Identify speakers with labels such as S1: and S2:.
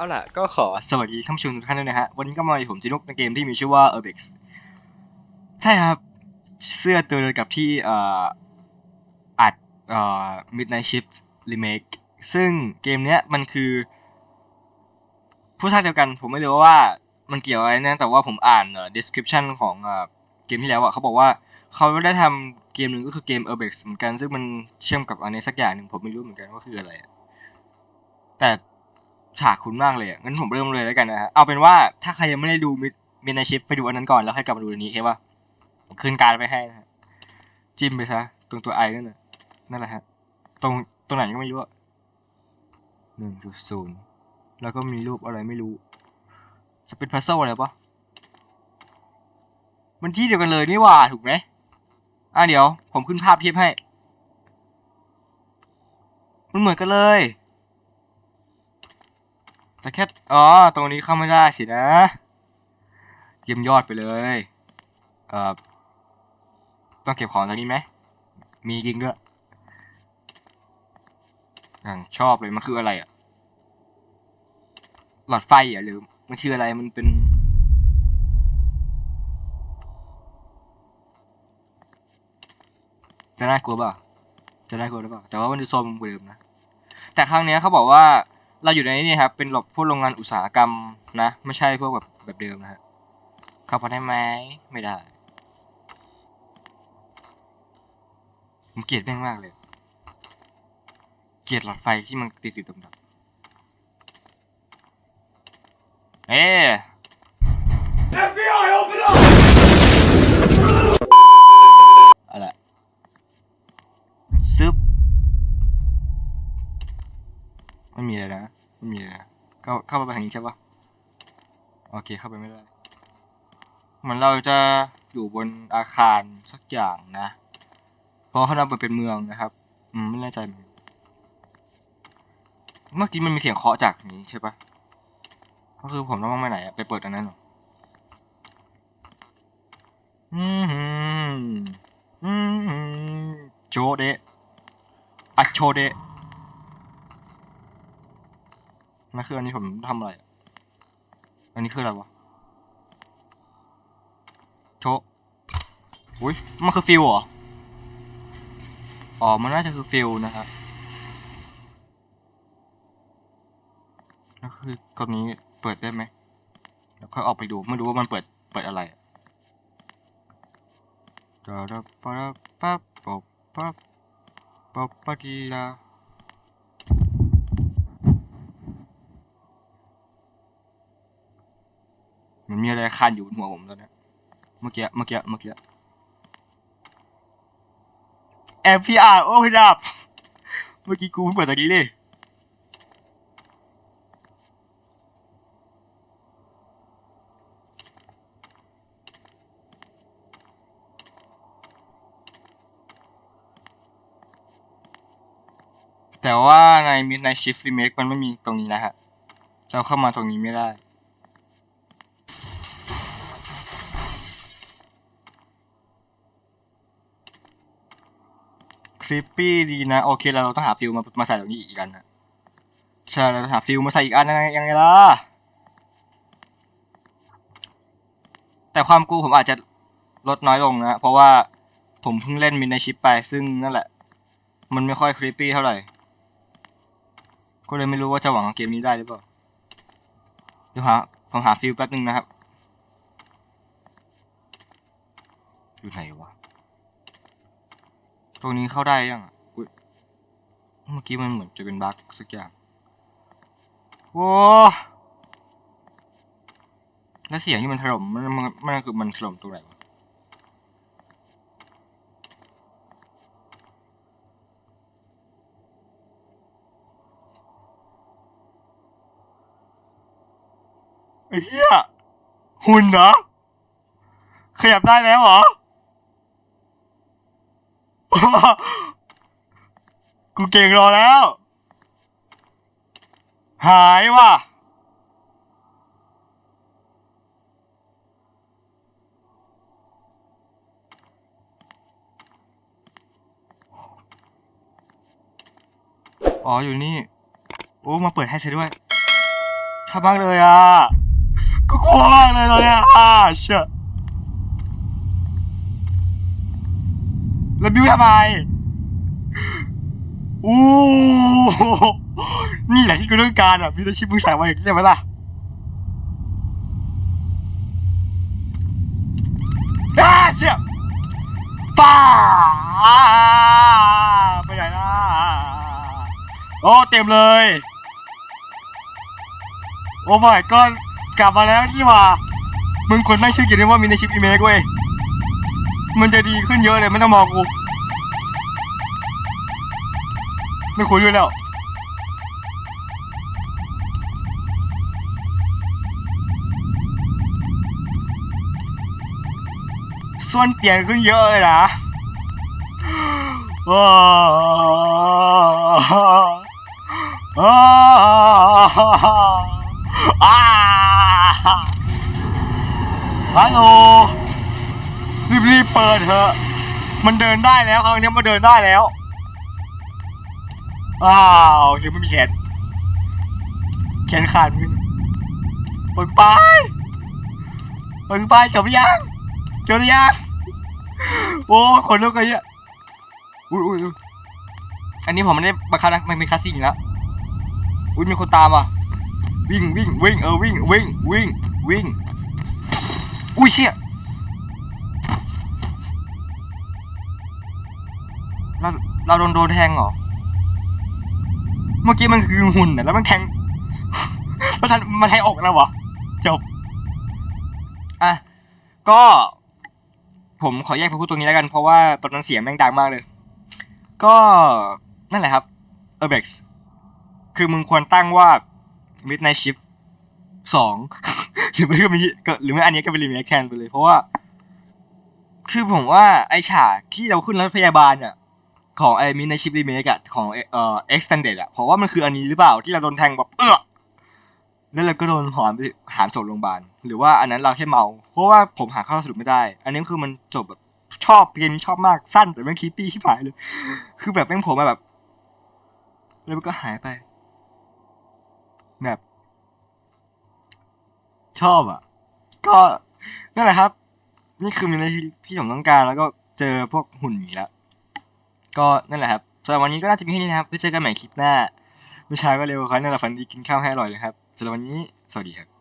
S1: เอาล่ะ ก็ขอสวัสดีท่านผู้ชมทุกท่านด้วยนะฮะ วันนี้ก็มาอยู่ผมจินุกในเกมที่มีชื่อว่า Urbex ใช่ครับ เสื้อตัวเดียวกับที่เอ่ออัดเอ่อ Midnight Shift Remake ซึ่งเกมเนี้ยมันคือ ผู้สร้างเดียวกัน ผมไม่รู้ว่ามันเกี่ยวอะไรนะแต่ว่าผมอ่านเอ่อ description ของเอ่อเกมที่แล้วอะเขาบอกว่าเขาได้ทำเกมหนึ่งก็คือเกม Urbex เหมือนกัน ซึ่งมันเชื่อมกับอันนี้สักอย่างหนึ่งผมไม่รู้เหมือนกันว่าคืออะไร แต่ ฉากคุ้นมากเลยอะงั้นผมเริ่มเลยแล้วกันนะฮะเอาเป็นว่าถ้าใครยังไม่ได้ดูมิน i ชิปไปดูอันนั้นก่อนแล้วให้กลับมาดูอันนี้โอเคป่ะขึ้นการไปให้นะฮะจิ้มไปซะตรงตัวไอนั่นน่ะนั่นแหละฮะตรงตรงไหนก็ไม่รู้อะหนึ่งจุดศูนย์แล้วก็มีรูปอะไรไม่รู้ จะเป็นพัซเซิลอะไรปะมันที่เดียวกันเลยนี่หว่าถูกไหมอะเดี๋ยว ผมขึ้นภาพเทียบให้ มันเหมือนกันเลย แต่แค่อ๋อตรงนี้เข้าไม่ได้สินะเยี่ยมยอดไปเลยเอ่อต้องเก็บของตรงนี้ไหมมีจริงด้วยอย่างชอบเลยมันคืออะไรอะหลอดไฟอะหรือมันคืออะไรมันเป็นจะน่ากลัวเปล่าจะน่ากลัวหรือเปล่าแต่ว่ามันดูโซมเหมือนเดิมนะแต่ครั้งเนี้ยเขาบอกว่า เราอยู่ในนี่ครับ เป็นแบบพวกโรงงานอุตสาหกรรมนะ ไม่ใช่พวกแบบแบบเดิมนะฮะเข้าไปได้ไหมไม่ได้ผมเกลียดแม่งมากเลย เกลียดหลอดไฟที่มันติดติดดับๆเอ๊ะ
S2: FBI, open up!
S1: ไม่มีเลยนะไม่มีเลยนะเข้าเข้าไปทางนี้ใช่ปะโอเคเข้าไปไม่ได้เหมือนเราจะอยู่บนอาคารสักอย่างนะ เพราะเขาทำมันเป็นเมืองนะครับ อืมไม่แน่ใจเหมือนเมื่อกี้มันมีเสียงเคาะจากนี้ใช่ปะก็คือผมต้องไปไหนอะไปเปิดอันนั้นหรออืมอืมโจเดะอะโชเดะ นั่นคืออันนี้ผมทำอะไร อันนี้คืออะไรวะ โชอุ้ยมันคือฟิลเหรอ อ๋อ มันน่าจะคือฟิลนะครับคือกดนี้เปิดได้ไหมแล้วค่อยออกไปดู ไม่รู้ว่ามันเปิด เปิดอะไรอะ Da da ba da ba ba ba ba ba di da มันมีอะไรคันอยู่บนหัวผมตอนนี้เมื่อกี้เมื่อกี้เมื่อกี้ FPR โอ้ยดับเมื่อกี้กูเปิดตรงนี้เลยแต่ว่าใน Midnight Shift Remake มันไม่มีตรงนี้นะฮะ เราเข้ามาตรงนี้ไม่ได้ คลิปปี้ดีนะ โอเคเราต้องหาฟิลมามาใส่ตรงนี้อีกอันนะใช่เราต้องหาฟิลมาใส่อีกอันยังไงยังไงล่ะแต่ความกลัวผมอาจจะลดน้อยลงนะ เพราะว่าผมเพิ่งเล่นมินในชิปไป ซึ่งนั่นแหละ มันไม่ค่อยคลิปปี้เท่าไหร่ ก็เลยไม่รู้ว่าจะหวังเกมนี้ได้หรือเปล่า เดี๋ยวหาผมหาฟิลแป๊บนึงนะครับ อยู่ไหนวะ ตรงนี้เข้าได้ยังอะอุ๊ยเมื่อกี้มันเหมือนจะเป็นบั๊กสักอย่างโว้แล้วเสียงที่มันถล่มมันมันมันคือมันถล่มตรงไหนวะไอ้เหี้ยหุ่นเหรอขยับได้แล้วเหรอ กูเก่งรอแล้ว หายว่ะ อ๋ออยู่นี่ โอ้มาเปิดให้ซะด้วยชชอบมากเลยอะ ก็กลัวมากเลยตอนเนี้ยอ่าเชื่อ แล้วบิวทำไมอู้นี่แหละที่กูต้องการอะมีอาชีพมึงใส่มาอย่างนี้ใช่ไหมล่ะอ้าเชี่ยป้าไปไหนล่ะโอ้เต็มเลย โอ้ my god กลับมาแล้วนี่ว่า มึงควรตั้งชื่อเกมนี้ว่ามินชิปอีเมกเว้ย มันจะดีขึ้นเยอะเลยไม่ต้องมองกู ไม่คุยด้วยแล้ว ส่วนเปลี่ยนขึ้นเยอะเลยนะว้าวอ้าวอ้าวฮัลโหล รีบๆเปิดเถอะ มันเดินได้แล้วครั้งนี้มันเดินได้แล้วอ้าวเห็นไม่มีแขนแขนขาดมึงเปิดไปเปิดไปจบยังจบยังโอ้คนลุกเลยอะอุ้ยอุ้ยอุ้ยอันนี้ผมไม่ได้บังคับนะมันเป็นคลาสสิกอยู่แล้วอุ้ยมีคนตามอะวิ่งวิ่งวิ่งเออวิ่งวิ่งวิ่งวิ่ง อุ้ยเชี่ย เราเราโดนโดนแทงเหรอ เมื่อกี้มันคือหุ่นน่ะแล้วมันแทง มันทันมันแทงอกแล้ววะจบ อะ ก็ ผมขอแยกไปพูดตรงนี้แล้วกัน เพราะว่าตอนนั้นเสียงแม่งดังมากเลย ก็นั่นแหละครับ Urbex คือมึงควรตั้งว่า Midnight Shift สองหรือไม่ก็มีก็หรือไม่อันนี้ก็เป็นรีเมคแคนไปเลย เพราะว่า คือผมว่าไอฉากที่เราขึ้นรถพยาบาลอะ ของไอ้มินในชิปรีเมกอะของเอ่อ extended อะเพราะว่ามันคืออันนี้หรือเปล่าที่เราโดนแทงแบบเออแล้วเราก็โดนหอนไปหามส่งโรงพยาบาลหรือว่าอันนั้นเราแค่เมา เพราะว่าผมหาข้อสรุปไม่ได้ อันนี้คือมันจบแบบชอบเกมชอบมากสั้นแต่แม่งคีปี้ชิบหายเลย คือแบบแม่งผมมาแบบ แล้วมันก็หายไป แบบ ชอบอะ ก็นั่นแหละครับ นี่คือมินในที่ผมต้องการแล้วก็เจอพวกหุ่นนี้แล้ว ก็นั่นแหละครับสำหรับวันนี้ก็น่าจะมีแค่นี้นะครับไว้เจอกันใหม่คลิปหน้าไม่ช้าก็เร็วครับนั่นแหละฝันดีกินข้าวให้อร่อยเลยครับสำหรับวันนี้สวัสดีครับ